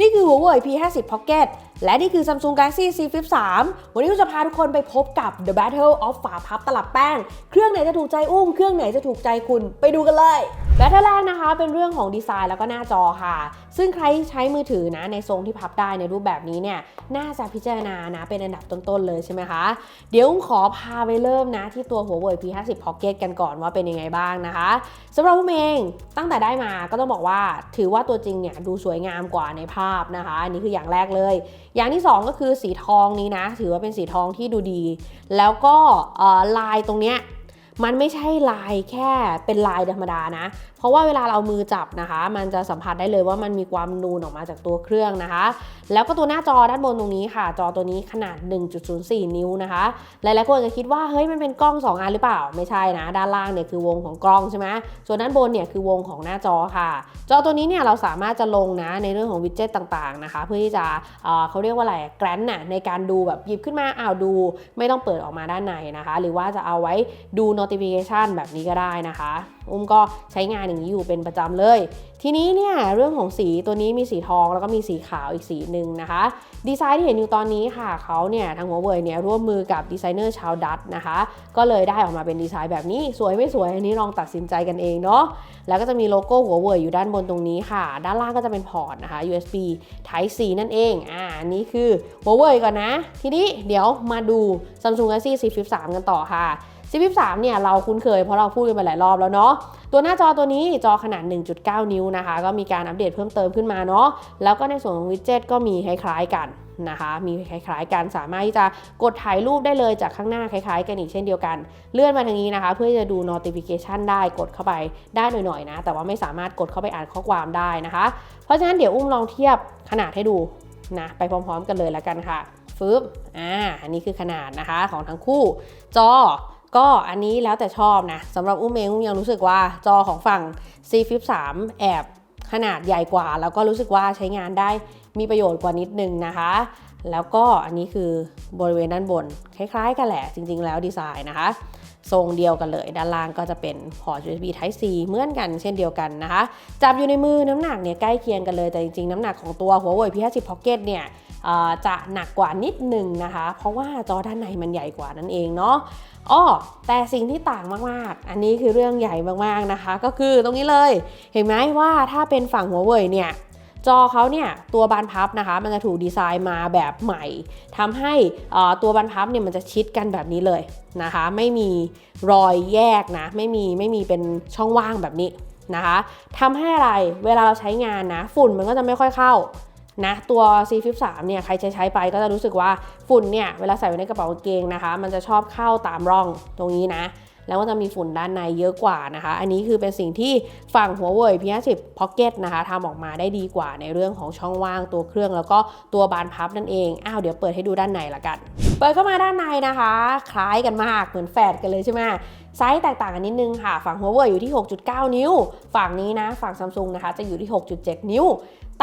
นี่คือ Huawei P50 Pocket และนี่คือ Samsung Galaxy Z Flip 3 วันนี้เราจะพาทุกคนไปพบกับ The Battle of ฝาพับตลับแป้ง เครื่องไหนจะถูกใจอุ้ม เครื่องไหนจะถูกใจคุณ ไปดูกันเลยแบตเตอร์แรกนะคะเป็นเรื่องของดีไซน์แล้วก็หน้าจอค่ะ ซึ่งใครที่ใช้มือถือนะในทรงที่พับได้ในรูปแบบนี้เนี่ยน่าจะพิจารณานะเป็นอันดับต้นๆเลยใช่ไหมคะ เดี๋ยวอุ้มขอพาไปเริ่มนะที่ตัว Huawei P50 Pocket กันก่อนว่าเป็นยังไงบ้างนะคะสำหรับผมเองตั้งแต่ได้มาก็ต้องบอกว่าถือว่าตัวจริงเนี่ยดูสวยงามกว่าในภาพนะคะ อันนี้คืออย่างแรกเลย อย่างที่ 2 ก็คือสีทองนี้นะ ถือว่าเป็นสีทองที่ดูดี แล้วก็ลายตรงเนี้ยมันไม่ใช่ลายแค่เป็นลายธรรมดานะ ราะว่าเวลาเรามือจับนะคะ มันจะสัมผัสได้เลยว่ามันมีความนูนออกมาจากตัวเครื่องนะคะ แล้วก็ตัวหน้าจอด้านบนตรงนี้ค่ะ จอตัวนี้ขนาด 1.04 นิ้วนะคะ หลายๆคนจะคิดว่าเฮ้ยมันเป็นกล้อง 2 อันหรือเปล่า ไม่ใช่นะ ด้านล่างเนี่ยคือวงของกล้องใช่ไหมส่วนด้านบนเนี่ยคือวงของหน้าจอค่ะ จอตัวนี้เนี่ยเราสามารถจะลงนะในเรื่องของวิดเจ็ตต่างๆนะคะ เพื่อที่จะเออเขาเรียกว่าอะไรแกรนน่ะในการดูแบบหยิบขึ้นมาอ้าวดู ไม่ต้องเปิดออกมาด้านในนะคะ หรือว่าจะเอาไว้ดู notification แบบนี้ก็ได้นะคะ อุ้มก็ใช้งานอย่างนี้อยู่เป็นประจำเลย ทีนี้เนี่ยเรื่องของสีตัวนี้มีสีทองแล้วก็มีสีขาวอีกสีหนึ่งนะคะ ดีไซน์ที่เห็นอยู่ตอนนี้ค่ะเขาเนี่ยทางหัวเว่ยเนี่ยร่วมมือกับดีไซเนอร์ชาวดัตนะคะ ก็เลยได้ออกมาเป็นดีไซน์แบบนี้ สวยไม่สวยอันนี้ลองตัดสินใจกันเองเนาะแล้วก็จะมีโลโก้หัวเว่ยอยู่ด้านบนตรงนี้ค่ะ ด้านล่างก็จะเป็นพอร์ตนะคะ USB Type C นั่นเองอ่าอันนี้คือหัวเว่ยก่อนนะ ทีนี้เดี๋ยวมาดู Samsung Galaxy Z Flip 3 กันต่อค่ะ Z Flip 3เนี่ยเราคุ้นเคยเพราะเราพูดกันไปหลายรอบแล้วเนาะตัวหน้าจอตัวนี้จอขนาด 1.9 นิ้วนะคะ ก็มีการอัปเดตเพิ่มเติมขึ้นมาเนาะแล้วก็ในส่วนของวิดเจ็ตก็มีคล้ายๆกันนะคะ มีคล้ายๆกันสามารถที่จะกดถ่ายรูปได้เลยจากข้างหน้าคล้ายๆ กันอีกเช่นเดียวกัน เลื่อนมาทางนี้นะคะ เพื่อจะดู notification ได้กดเข้าไปได้หน่อยๆนะ แต่ว่าไม่สามารถกดเข้าไปอ่านข้อความได้นะคะ เพราะฉะนั้นเดี๋ยวอุ้มลองเทียบขนาดให้ดูนะไปพร้อมๆ กันเลยแล้วกันค่ะฟึบอ่าอันนี้คือขนาดนะคะของทั้งคู่จอ ก็อันนี้แล้วแต่ชอบนะสำหรับอุ้มเองอุ้มยังรู้สึกว่าจอของฝั่ง C Flip 3 แอบขนาดใหญ่กว่า แล้วก็รู้สึกว่าใช้งานได้มีประโยชน์กว่านิดนึงนะคะ แล้วก็อันนี้คือบริเวณด้านบน คล้ายๆ กันแหละจริงๆแล้วดีไซน์นะคะ ทรงเดียวกันเลย ด้านล่างก็จะเป็นพอร์ต USB Type C เหมือนกันเช่นเดียวกันนะคะ จับอยู่ในมือน้ำหนักเนี่ยใกล้เคียงกันเลย แต่จริงๆ น้ำหนักของตัว Huawei P50 Pocket เนี่ยจะหนักกว่านิดหนึ่งนะคะ เพราะว่าจอด้านในมันใหญ่กว่านั่นเองเนาะอ้อแต่สิ่งที่ต่างมากๆ อันนี้คือเรื่องใหญ่มากๆนะคะ ก็คือตรงนี้เลย เห็นไหมว่าถ้าเป็นฝั่ง Huawei เนี่ย จอเขาเนี่ยตัวบานพับนะคะ มันจะถูกดีไซน์มาแบบใหม่ทำให้ตัวบานพับเนี่ยมันจะชิดกันแบบนี้เลยนะคะ ไม่มีรอยแยกนะไม่มีไม่มีเป็นช่องว่างแบบนี้นะคะทำให้อะไรเวลาเราใช้งานนะ ฝุ่นมันก็จะไม่ค่อยเข้านะตัว C Flip 3เนี่ยใครใช้ใช้ไปก็จะรู้สึกว่าฝุ่นเนี่ยเวลาใส่ไว้ในกระเป๋ากางเกงนะคะ มันจะชอบเข้าตามร่องตรงนี้นะ แล้วก็จะมีฝุ่นด้านในเยอะกว่านะคะ อันนี้คือเป็นสิ่งที่ฝั่งหัวเว่ย P50 Pocket นะคะทำออกมาได้ดีกว่าในเรื่องของช่องว่างตัวเครื่อง แล้วก็ตัวบานพับนั่นเอง อ้าวเดี๋ยวเปิดให้ดูด้านในละกัน เปิดเข้ามาด้านในนะคะ คล้ายกันมากเหมือนแฝดกันเลยใช่ไหมไซส์แตกต่างกันนิดนึงค่ะ ฝั่งหัวเว่ยอยู่ที่ 6.9 นิ้ว ฝั่งนี้นะ ฝั่งซัมซุงนะคะ จะอยู่ที่ 6.7 นิ้ว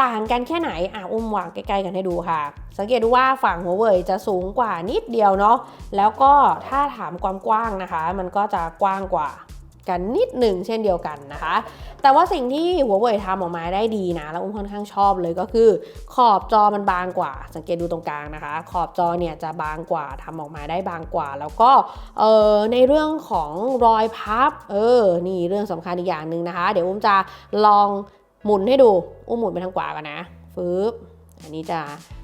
ต่างกันแค่ไหน อะอุ้มวางใกล้ๆกันให้ดูค่ะ สังเกตดูว่าฝั่งหัวเว่ยจะสูงกว่านิดเดียวเนาะ แล้วก็ถ้าถามความกว้างนะคะ มันก็จะกว้างกว่ากันนิดหนึ่งเช่นเดียวกันนะคะ แต่ว่าสิ่งที่หัวเว่ยทำออกมาได้ดีนะ แล้วอุ้มค่อนข้างชอบเลยก็คือ ขอบจอมันบางกว่า สังเกตดูตรงกลางนะคะ ขอบจอเนี่ยจะบางกว่าทำออกมาได้บางกว่า แล้วก็เออในเรื่องของรอยพับ เออ นี่เรื่องสำคัญอีกอย่างหนึ่งนะคะ เดี๋ยวอุ้มจะลอง หมุนให้ดู อุ้มหมุนไปทางขวากันนะฟึบอันนี้จะ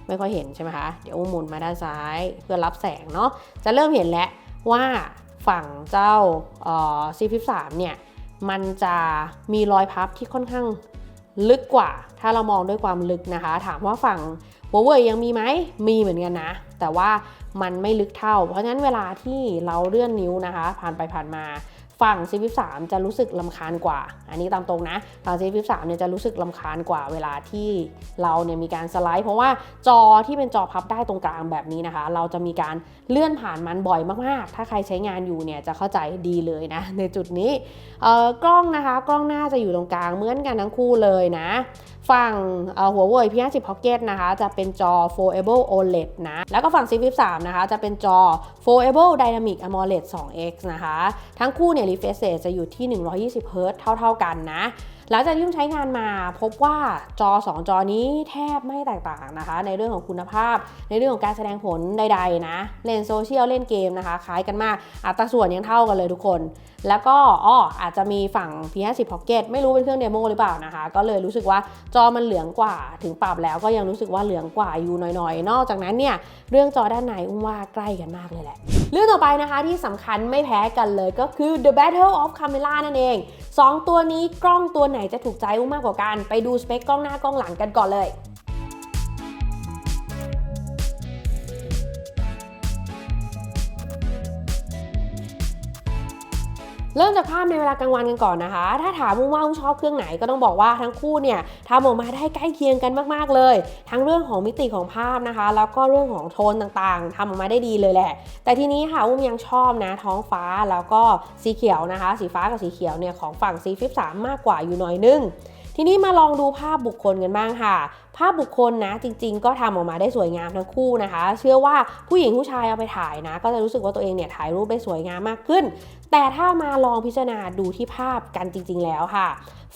ไม่ค่อยเห็นใช่ไหมคะ เดี๋ยวอุ้มหมุนมาด้านซ้ายเพื่อรับแสงเนาะ จะเริ่มเห็นแล้วว่าฝั่งเจ้าซีฟิฟสามเนี่ย มันจะมีรอยพับที่ค่อนข้างลึกกว่า ถ้าเรามองด้วยความลึกนะคะ ถามว่าฝั่งหัวเว่ยยังมีไหม มีเหมือนกันนะ แต่ว่ามันไม่ลึกเท่า เพราะฉะนั้นเวลาที่เราเลื่อนนิ้วนะคะ ผ่านไปผ่านมา ฝั่งซีฟิฟสจะรู้สึกลำคาญกว่า อันนี้ตามตรงนะ ฝั่งซีฟิฟสเนี่ยจะรู้สึกลำคาญกว่าเวลาที่เราเนี่ยมีการสไลด์ เพราะว่าจอที่เป็นจอพับได้ตรงกลางแบบนี้นะคะ เราจะมีการเลื่อนผ่านมันบ่อยมากๆ ถ้าใครใช้งานอยู่เนี่ยจะเข้าใจดีเลยนะ ในจุดนี้เอ่อกล้องนะคะกล้องหน้าจะอยู่ตรงกลางเหมือนกันทั้งคู่เลยนะ ฝั่งเอ่อหัวเว่ย P50 Pocket นะคะ จะเป็นจอ Foldable OLED นะ แล้วก็ฝั่ง C Flip 3นะคะ จะเป็นจอ Foldable Dynamic AMOLED 2X นะคะ ทั้งคู่เนี่ย refresh rate จะอยู่ที่ 120 Hz เท่า ๆกันนะ หลังจากที่อุ้มใช้งานมาพบว่าจอ 2 จอนี้แทบไม่แตกต่างนะคะ ในเรื่องของคุณภาพ ในเรื่องของการแสดงผลใดๆนะ เล่นโซเชียลเล่นเกมนะคะ คล้ายกันมาก อัตราส่วนยังเท่ากันเลยทุกคน แล้วก็อ้ออาจจะมีฝั่ง P50 Pocket ไม่รู้เป็นเครื่องเดโมหรือเปล่านะคะ ก็เลยรู้สึกว่าจอมันเหลืองกว่า ถึงปรับแล้วก็ยังรู้สึกว่าเหลืองกว่าอยู่หน่อยๆ นอกจากนั้นเนี่ยเรื่องจอด้านในอุ้มว่าใกล้กันมากเลยแหละเรื่องต่อไปนะคะที่สำคัญไม่แพ้กันเลยก็คือ The Battle of Camera นั่นเอง 2 ตัวนี้กล้องตัวไหนจะถูกใจกุมมากกว่ากัน ไปดูสเปคกล้องหน้ากล้องหลังกันก่อนเลย เริ่มจากภาพในเวลากลางวันกันก่อนนะคะ ถ้าถามว่าอุ้มชอบเครื่องไหนก็ต้องบอกว่าทั้งคู่เนี่ยทำออกมาได้ใกล้เคียงกันมากๆเลย ทั้งเรื่องของมิติของภาพนะคะ แล้วก็เรื่องของโทนต่างๆทำออกมาได้ดีเลยแหละ แต่ทีนี้ค่ะอุ้มยังชอบนะท้องฟ้าแล้วก็สีเขียวนะคะ สีฟ้ากับสีเขียวเนี่ยของฝั่ง C f i p 3มากกว่าอยู่หน่อยนึงทีนี้มาลองดูภาพบุคคลกันบ้างค่ะ ภาพบุคคลนะจริง ๆ ก็ทำออกมาได้สวยงามทั้งคู่นะคะ เชื่อว่าผู้หญิงผู้ชายเอาไปถ่ายนะ ก็จะรู้สึกว่าตัวเองเนี่ยถ่ายรูปได้สวยงามมากขึ้น แต่ถ้ามาลองพิจารณาดูที่ภาพกันจริง ๆ แล้วค่ะ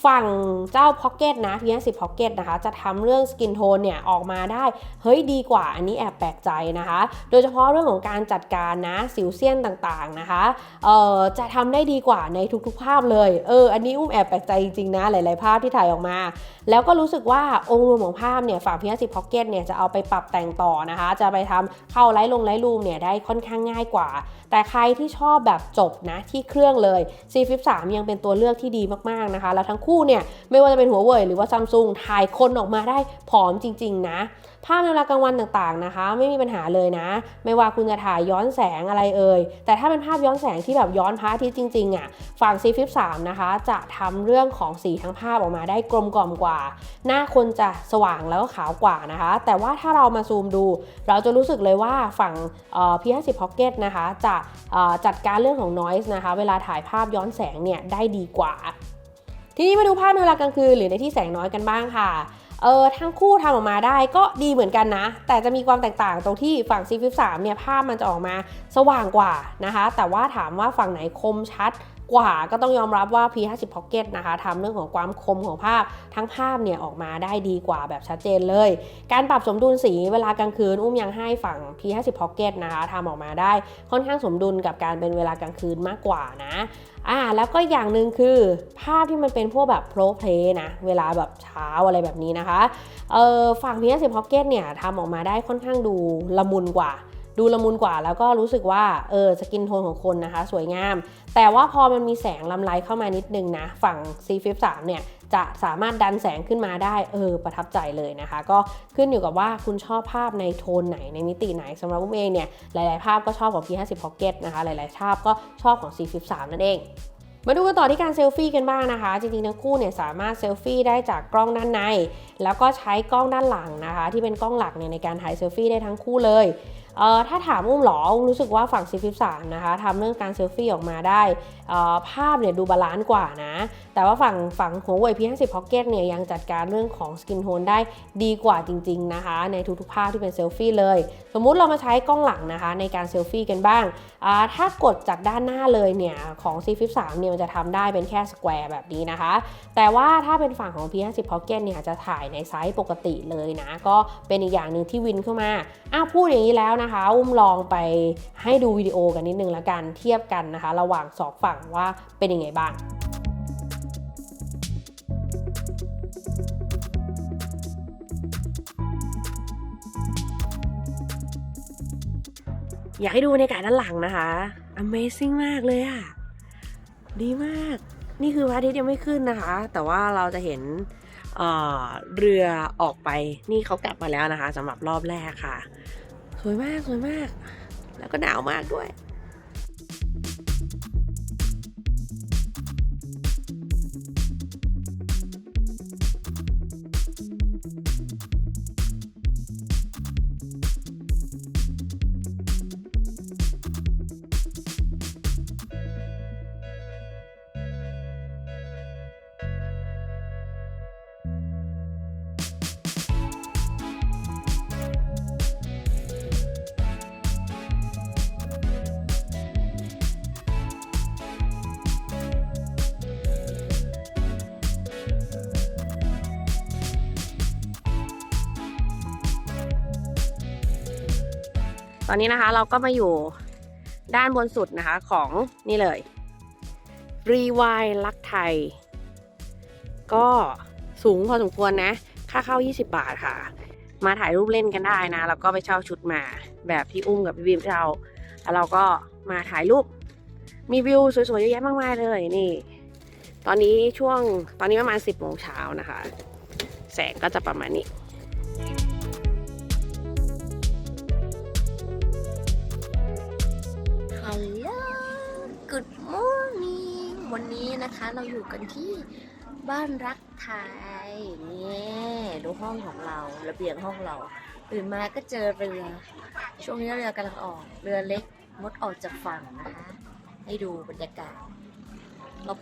ฝั่งเจ้า Pocket นะ P50 Pocket นะคะ จะทำเรื่อง Skin Tone เนี่ยออกมาได้ เฮ้ยดีกว่าอันนี้แอบแปลกใจนะคะ โดยเฉพาะเรื่องของการจัดการนะสิวเซียนต่างๆนะคะเอ่อจะทำได้ดีกว่าในทุกๆ ภาพเลย เออ อันนี้อุ้มแอบแปลกใจจริงๆนะ หลายๆ ภาพที่ถ่ายออกมา แล้วก็รู้สึกว่าองค์รวมของภาพเนี่ยฝั่ง P50 Pocket เนี่ยจะเอาไปปรับแต่งต่อนะคะ จะไปทำเข้าไลท์ลงไลท์รูมเนี่ยได้ค่อนข้างง่ายกว่า แต่ใครที่ชอบแบบจบนะที่เครื่องเลย C Flip 3ยังเป็นตัวเลือกที่ดีมากๆนะคะ แล้วทั้งคู่เนี่ยไม่ว่าจะเป็นหัวเว่ยหรือว่าซัมซุงถ่ายคนออกมาได้ผอมจริง ๆ นะ ภาพในเวลากลางวันต่างๆนะคะ ไม่มีปัญหาเลยนะ ไม่ว่าคุณจะถ่ายย้อนแสงอะไรเอ่ยแต่ถ้าเป็นภาพย้อนแสงที่แบบย้อนพระอาทิตย์จริงๆอะฝั่ง C Flip 3นะคะ จะทำเรื่องของสีทั้งภาพออกมาได้กลมกล่อมกว่า หน้าคนจะสว่างแล้วก็ขาวกว่านะคะ แต่ว่าถ้าเรามาซูมดู เราจะรู้สึกเลยว่าฝั่งเอ่อ P50 Pocket นะคะจะจัดการเรื่องของ noise นะคะ เวลาถ่ายภาพย้อนแสงเนี่ยได้ดีกว่า ทีนี้มาดูภาพในเวลากลางคืนหรือในที่แสงน้อยกันบ้างค่ะเออทั้งคู่ทำออกมาได้ก็ดีเหมือนกันนะ แต่จะมีความแตกต่างตรงที่ฝั่ง C Flip 3เนี่ยภาพมันจะออกมาสว่างกว่านะคะ แต่ว่าถามว่าฝั่งไหนคมชัดกว่าก็ต้องยอมรับว่า P50 Pocket นะคะทำเรื่องของความคมของภาพทั้งภาพเนี่ยออกมาได้ดีกว่าแบบชัดเจนเลย การปรับสมดุลสีเวลากลางคืน อุ้มยังให้ฝั่ง P50 Pocket นะคะทำออกมาได้ค่อนข้างสมดุลกับการเป็นเวลากลางคืนมากกว่านะ อ่าแล้วก็อย่างหนึ่งคือภาพที่มันเป็นพวกแบบโปรเพลนะเวลาแบบเช้าอะไรแบบนี้นะคะเออฝั่ง P50 Pocket เนี่ยทำออกมาได้ค่อนข้างดูละมุนกว่า ดูละมุนกว่าแล้วก็รู้สึกว่าเออสกินโทนของคนนะคะ สวยงาม แต่ว่าพอมันมีแสงลำไรเข้ามานิดนึงนะ ฝั่ง C53 เนี่ย จะสามารถดันแสงขึ้นมาได้เออประทับใจเลยนะคะ ก็ขึ้นอยู่กับว่าคุณชอบภาพในโทนไหนในมิติไหนสำหรับอุ้มเองเนี่ยหลาย ๆ ภาพก็ชอบของ P50 Pocket นะคะ หลาย ๆ ภาพก็ชอบของ C53 นั่นเองมาดูกันต่อที่การเซลฟี่กันบ้างนะคะ จริงๆทั้งคู่เนี่ยสามารถเซลฟี่ได้จากกล้องด้านใน แล้วก็ใช้กล้องด้านหลังนะคะ ที่เป็นกล้องหลักเนี่ยในการถ่ายเซลฟี่ได้ทั้งคู่เลยเออถ้าถามอุ้มหรออุ้มรู้สึกว่าฝั่ง C Flip 3นะคะทำเรื่องการเซลฟี่ออกมาได้ภาพเนี่ยดูบาลานซ์กว่านะ แต่ว่าฝั่งฝั่งหัวเว่ย P50 Pocket เนี่ยยังจัดการเรื่องของสกินโทนได้ดีกว่าจริง ๆนะคะ ในทุกๆภาพที่เป็นเซลฟี่เลย สมมุติเรามาใช้กล้องหลังนะคะ ในการเซลฟี่กันบ้าง ถ้ากดจากด้านหน้าเลยเนี่ยของ C Flip 3เนี่ยมันจะทำได้เป็นแค่สแควร์แบบนี้นะคะ แต่ว่าถ้าเป็นฝั่งของ P50 Pocket เนี่ยจะถ่ายในไซส์ปกติเลยนะ ก็เป็นอีกอย่างหนึ่งที่วินเข้ามาอ้าพูดอย่างนี้แล้วนะคะ อุ้มลองไปให้ดูวิดีโอกันนิดนึงละกันเทียบกันนะคะ ระหว่างสองฝั่งงว่าเป็นยังไงบ้างอยากให้ดูบรรยากาศด้านหลังนะคะ Amazing มากเลยอะดีมาก นี่คือพระอาทิตย์ยังไม่ขึ้นนะคะ แต่ว่าเราจะเห็นเเรือออกไป นี่เขากลับมาแล้วนะคะสำหรับรอบแรกค่ะ สวยมาก สวยมาก แล้วก็หนาวมากด้วย ตอนนี้นะคะเราก็มาอยู่ด้านบนสุดนะคะของนี่เลยรีวายลักไทย ก็สูงพอสมควรนะ ค่าเข้า 20 บาทค่ะ มาถ่ายรูปเล่นกันได้นะ แล้วก็ไปเช่าชุดมาแบบที่อุ้มกับพี่บีมเราแล้วเราก็มาถ่ายรูป มีวิวสวยๆเยอะแยะมากมายเลยนี่ ตอนนี้ช่วงตอนนี้ประมาณ 10โมงเช้านะคะ แสงก็จะประมาณนี้ วันนี้นะคะเราอยู่กันที่บ้านรักไทยนี่ดูห้องของเราระเบียงห้องเราตื่นมาก็เจอเรือ ช่วงนี้เรือกำลังออก เรือเล็กงดออกจากฝั่งนะคะ ให้ดูบรรยากาศ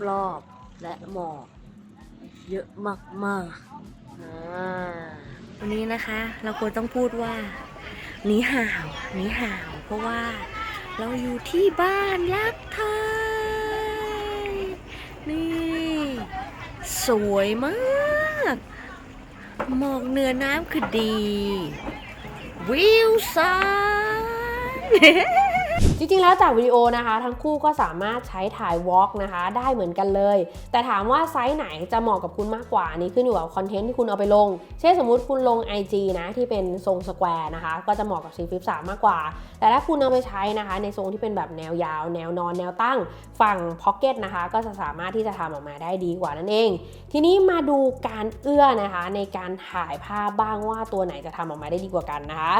รอบๆและหมอกเยอะมากๆอ่าวันนี้นะคะ เราควรต้องพูดว่าหนีห่าวหนีห่าว เพราะว่าเราอยู่ที่บ้านรักไทย นี่ สวยมากหมอกเหนือน้ำคือดี วิวซันจริงๆ แล้วจากวิดีโอนะคะ ทั้งคู่ก็สามารถใช้ถ่ายวอล์กนะคะ ได้เหมือนกันเลย แต่ถามว่าไซส์ไหนจะเหมาะกับคุณมากกว่านี้ขึ้นอยู่กับคอนเทนต์ที่คุณเอาไปลง เช่นสมมุติคุณลง IG นะที่เป็นทรงสแควร์นะคะ ก็จะเหมาะกับ C Flip 3มากกว่า แต่ถ้าคุณเอาไปใช้นะคะ ในทรงที่เป็นแบบแนวยาว แนวนอนแนวตั้งฝั่งพ็อกเก็ตนะคะ ก็จะสามารถที่จะทำออกมาได้ดีกว่านั่นเอง ทีนี้มาดูการเอื้อนะคะ ในการถ่ายภาพบ้างว่าตัวไหนจะทำออกมาได้ดีกว่ากันนะคะ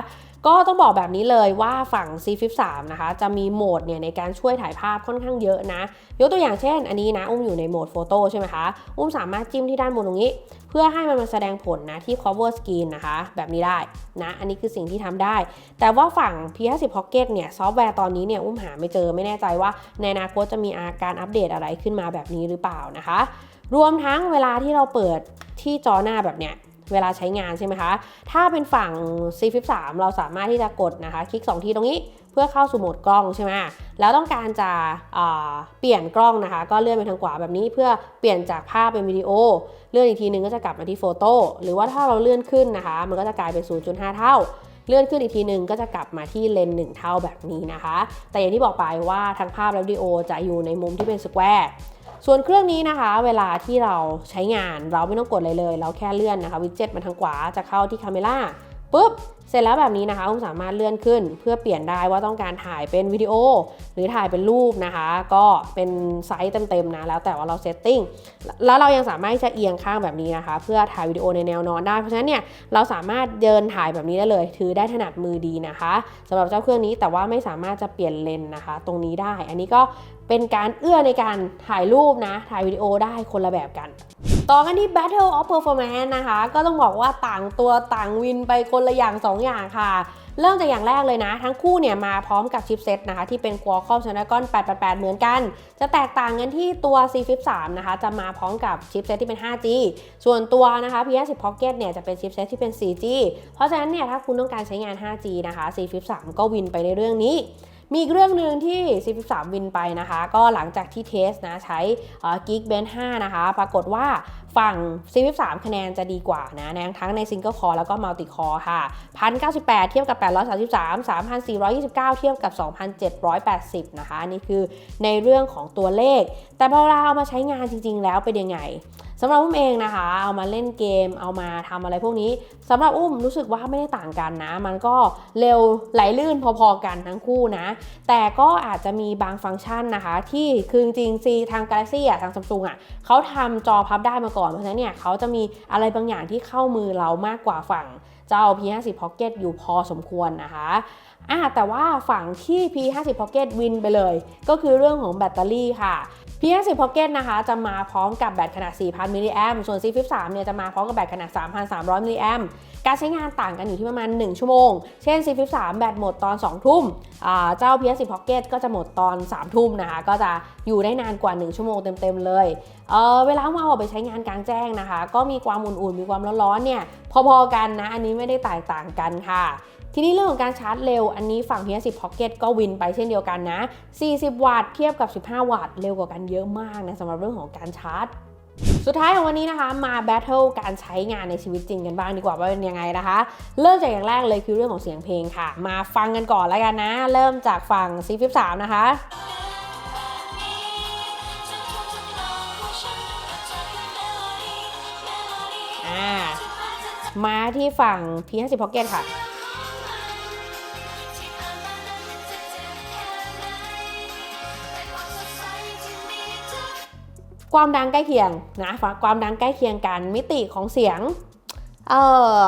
ก็ต้องบอกแบบนี้เลยว่าฝั่ง C Flip 3นะคะจะมีโหมดเนี่ยในการช่วยถ่ายภาพค่อนข้างเยอะนะ ยกตัวอย่างเช่น อันนี้นะอุ้มอยู่ในโหมดโฟโต้ใช่ไหมคะอุ้มสามารถจิ้มที่ด้านบนตรงนี้ เพื่อให้มันมาแสดงผลนะที่ cover screen นะคะ แบบนี้ได้นะ อันนี้คือสิ่งที่ทำได้ แต่ว่าฝั่ง P50 Pocket เนี่ยซอฟต์แวร์ตอนนี้เนี่ยอุ้มหาไม่เจอไม่แน่ใจว่าในอนาคตจะมีอาการอัปเดตอะไรขึ้นมาแบบนี้หรือเปล่านะคะ รวมทั้งเวลาที่เราเปิดที่จอหน้าแบบเนี้ยเวลาใช้งานใช่ไหมคะ ถ้าเป็นฝั่ง C Flip 3เราสามารถที่จะกดนะคะ คลิก 2 ทีตรงนี้ เพื่อเข้าสู่โหมดกล้องใช่ไหมแล้วต้องการจะเปลี่ยนกล้องนะคะ ก็เลื่อนไปทางขวาแบบนี้เพื่อเปลี่ยนจากภาพเป็นวิดีโอ เลื่อนอีกทีนึงก็จะกลับมาที่โฟโต้หรือว่าถ้าเราเลื่อนขึ้นนะคะ มันก็จะกลายเป็น 0.5 เท่าเลื่อนขึ้นอีกทีนึงก็จะกลับมาที่เลนส์1เท่าแบบนี้นะคะ แต่อย่างที่บอกไปว่าทั้งภาพและวิดีโอจะอยู่ในมุมที่เป็นสแควร์ส่วนเครื่องนี้นะคะ เวลาที่เราใช้งานเราไม่ต้องกดอะไรเลย เราแค่เลื่อนนะคะวิดเจ็ตมาทางขวาจะเข้าที่คาเมล่าปุ๊บเสร็จแล้วแบบนี้นะคะอุ้มสามารถเลื่อนขึ้น เพื่อเปลี่ยนได้ว่าต้องการถ่ายเป็นวิดีโอ หรือถ่ายเป็นรูปนะคะ ก็เป็นไซส์เต็มๆนะแล้วแต่ว่าเราเซตติ้งแล้วเรายังสามารถที่จะเอียงข้างแบบนี้นะคะ เพื่อถ่ายวิดีโอในแนวนอนได้ เพราะฉะนั้นเนี่ยเราสามารถเดินถ่ายแบบนี้ได้เลย ถือได้ถนัดมือดีนะคะสำหรับเจ้าเครื่องนี้แต่ว่าไม่สามารถจะเปลี่ยนเลนนะคะ ตรงนี้ได้ อันนี้ก็เป็นการเอื้อในการถ่ายรูปนะ ถ่ายวิดีโอได้คนละแบบกันต่อกันที่ Battle of Performance นะคะ ก็ต้องบอกว่าต่างตัวต่างวินไปคนละอย่าง 2อย่างค่ะ เริ่มจากอย่างแรกเลยนะ ทั้งคู่เนี่ยมาพร้อมกับชิปเซตนะคะ ที่เป็น Qualcomm Snapdragon 888 เหมือนกัน จะแตกต่างกันที่ตัว C Flip 3นะคะ จะมาพร้อมกับชิปเซตที่เป็น 5G ส่วนตัวนะคะ P50 Pocket เนี่ยจะเป็นชิปเซตที่เป็น 4G เพราะฉะนั้นเนี่ยถ้าคุณต้องการใช้งาน 5G นะคะ C Flip 3ก็วินไปในเรื่องนี้ มีอีกเรื่องหนึ่งที่ C13 วินไปนะคะ ก็หลังจากที่เทสนะใช้ Geekbench 5 นะคะ ปรากฏว่าฝั่ง C13 คะแนนจะดีกว่านะทั้งใน Single Core แล้วก็ Multi Core ค่ะ 1098 เทียบกับ 833 3429 เทียบกับ 2780 นะคะ อันนี่คือในเรื่องของตัวเลข แต่พอเราเอามาใช้งานจริง ๆ แล้วเป็นยังไง สำหรับอุ้มเองนะคะ เอามาเล่นเกม เอามาทำอะไรพวกนี้สำหรับอุ้มรู้สึกว่าไม่ได้ต่างกันนะ มันก็เร็วไหลลื่นพอๆกันทั้งคู่นะ แต่ก็อาจจะมีบางฟังก์ชันนะคะ ที่คือจริงๆซีทาง Galaxy อะทาง Samsung อะเขาทำจอพับได้มาก่อน เพราะฉะนั้นเนี่ยเขาจะมีอะไรบางอย่างที่เข้ามือเรามากกว่าฝั่งเจ้า P50 Pocket อยู่พอสมควรนะคะ อะแต่ว่าฝั่งที่ P50 Pocket วินไปเลย ก็คือเรื่องของแบตเตอรี่ค่ะ P50 Pocket นะคะจะมาพร้อมกับแบตขนาด 4,000 มิลลิแอมส่วน C Flip 3เนี่ยจะมาพร้อมกับแบตขนาด 3,300 มิลลิแอมการใช้งานต่างกันอยู่ที่ประมาณ 1 ชั่วโมง เช่น C Flip 3แบตหมดตอน 2 ทุ่ม เจ้า P50 Pocket ก็จะหมดตอน 3 ทุ่มนะคะ ก็จะอยู่ได้นานกว่า 1 ชั่วโมงเต็มๆเลยเเวลาเอาออกไปใช้งานกลางแจ้งนะคะ ก็มีความอุ่นๆ มีความร้อนๆ เนี่ยพอๆกันนะ อันนี้ไม่ได้แตกต่างกันค่ะ ทีนี้เรื่องของการชาร์จเร็วอันนี้ฝั่ง P50 Pocket ก็วินไปเช่นเดียวกันนะ 40 วัตต์เทียบกับ 15 วัตต์เร็วกว่ากันเยอะมากนะสำหรับเรื่องของการชาร์จสุดท้ายของวันนี้นะคะมาแบทเทิลการใช้งานในชีวิตจริงกันบ้างดีกว่าว่าเป็นยังไงนะคะ เริ่มจากอย่างแรกเลยคือเรื่องของเสียงเพลงค่ะ มาฟังกันก่อนแล้วกันนะ เริ่มจากฝั่ง C53 นะคะมาที่ฝั่ง P50 Pocket ค่ะ ความดังใกล้เคียงนะความดังใกล้เคียงกันมิติของเสียง เอ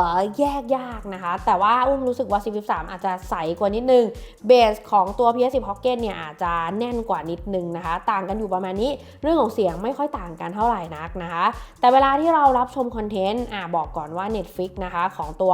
อแยกยากนะคะ แต่ว่าอุ้มรู้สึกว่า C13 อาจจะใสกว่านิดนึง เบสของตัว PS10 Pocket เนี่ยอาจจะแน่นกว่านิดนึงนะคะ ต่างกันอยู่ประมาณนี้ เรื่องของเสียงไม่ค่อยต่างกันเท่าไหร่นักนะคะ แต่เวลาที่เรารับชมคอนเทนต์อะบอกก่อนว่า Netflix นะคะของตัว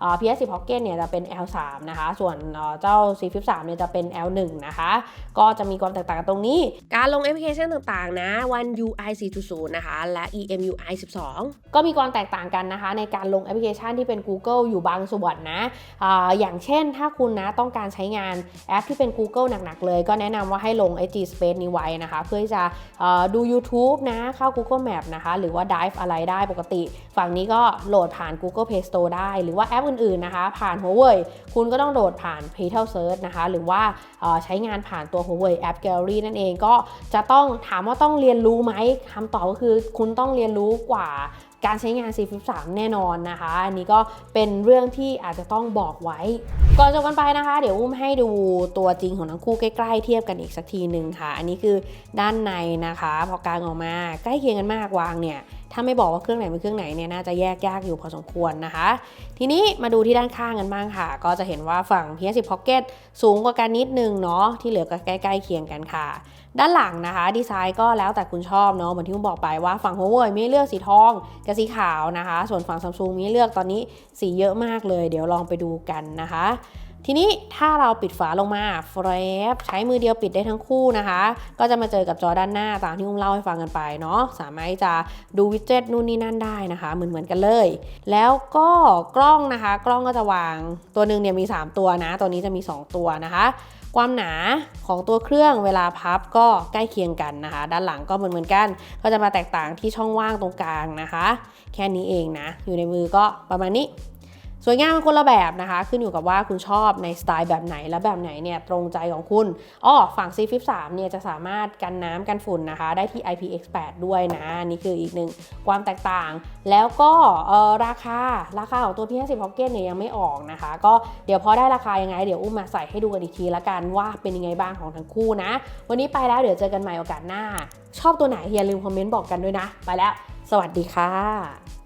เอ่อ PS10 Pocket เนี่ยจะเป็น L3 นะคะ ส่วนเอ่อเจ้า C13 เนี่ยจะเป็น L1 นะคะ ก็จะมีความแตกต่างกันตรงนี้ การลงแอปพลิเคชันต่างๆนะ One UI 4.0 นะคะ และ EMUI 12 ก็มีความแตกต่างกันนะคะในการลงแอปพลิเคชันที่เป็น Google อยู่บางส่วนนะออย่างเช่นถ้าคุณนะต้องการใช้งานแอปที่เป็น Google หนักๆ เลย ก็แนะนำว่าให้ลง G Space นี้ไว้นะคะ เพื่อที่จะอดู YouTube นะเข้า Google Map นะคะ หรือว่า Dive อะไรได้ปกติ ฝั่งนี้ก็โหลดผ่าน Google Play Store ได้ หรือว่าแอปอื่นๆนะคะ ผ่าน Huawei คุณก็ต้องโหลดผ่าน p a y t e l Search นะคะ หรือว่าใช้งานผ่านตัว Huawei App Gallery นั่นเองก็จะต้องถามว่าต้องเรียนรู้ไหมคำตอบก็คือคุณต้องเรียนรู้กว่า การใช้งาน C13 แน่นอนนะคะ อันนี้ก็เป็นเรื่องที่อาจจะต้องบอกไว้ ก่อนจบกันไปนะคะ เดี๋ยวอุ้มให้ดูตัวจริงของทั้งคู่ใกล้ๆ เทียบกันอีกสักทีหนึ่งค่ะ อันนี้คือด้านในนะคะ พอกางออกมาใกล้เคียงกันมากวางเนี่ย ถ้าไม่บอกว่าเครื่องไหนเป็นเครื่องไหนเนี่ยน่าจะแยกยากอยู่พอสมควรนะคะ ทีนี้มาดูที่ด้านข้างกันบ้างค่ะ ก็จะเห็นว่าฝั่ง PS10 Pocket สูงกว่ากันนิดนึงเนาะที่เหลือก็ใกล้ๆเคียงกันค่ะ ด้านหลังนะคะ ดีไซน์ก็แล้วแต่คุณชอบเนาะเหมือนที่ผมบอกไปว่าฝั่ง Huawei มีเลือกสีทองกับสีขาวนะคะ ส่วนฝั่ง Samsung มีเลือกตอนนี้สีเยอะมากเลย เดี๋ยวลองไปดูกันนะคะ ทีนี้ถ้าเราปิดฝาลงมาแฟบใช้มือเดียวปิดได้ทั้งคู่นะคะ ก็จะมาเจอกับจอด้านหน้าตามที่อุ้มเล่าให้ฟังกันไปเนาะสามารถจะดูวิดเจ็ตนู่นนี่นั่นได้นะคะเหมือนเหมือนกันเลย แล้วก็กล้องนะคะ กล้องก็จะวางตัวหนึ่งเนี่ยมี 3 ตัวนะ ตัวนี้จะมี 2 ตัวนะคะความหนาของตัวเครื่องเวลาพับก็ใกล้เคียงกันนะคะ ด้านหลังก็เหมือนเหมือนกัน ก็จะมาแตกต่างที่ช่องว่างตรงกลางนะคะ แค่นี้เองนะ อยู่ในมือก็ประมาณนี้ สวยงามเป็นคนละแบบนะคะ ขึ้นอยู่กับว่าคุณชอบในสไตล์แบบไหนและแบบไหนเนี่ยตรงใจของคุณอ้อฝั่ง C Flip 3เนี่ยจะสามารถกันน้ำกันฝุ่นนะคะ ได้ที่ IPX8 ด้วยนะ นี่คืออีกหนึ่งความแตกต่าง แล้วก็ราคาราคาของตัว PS10 Pocket เนี่ยยังไม่ออกนะคะ ก็เดี๋ยวพอได้ราคายังไง เดี๋ยวอุ้มมาใส่ให้ดูกันอีกทีละกันว่าเป็นยังไงบ้างของทั้งคู่นะ วันนี้ไปแล้วเดี๋ยวเจอกันใหม่โอกาสหน้า ชอบตัวไหนอย่าลืมคอมเมนต์บอกกันด้วยนะ ไปแล้ว สวัสดีค่ะ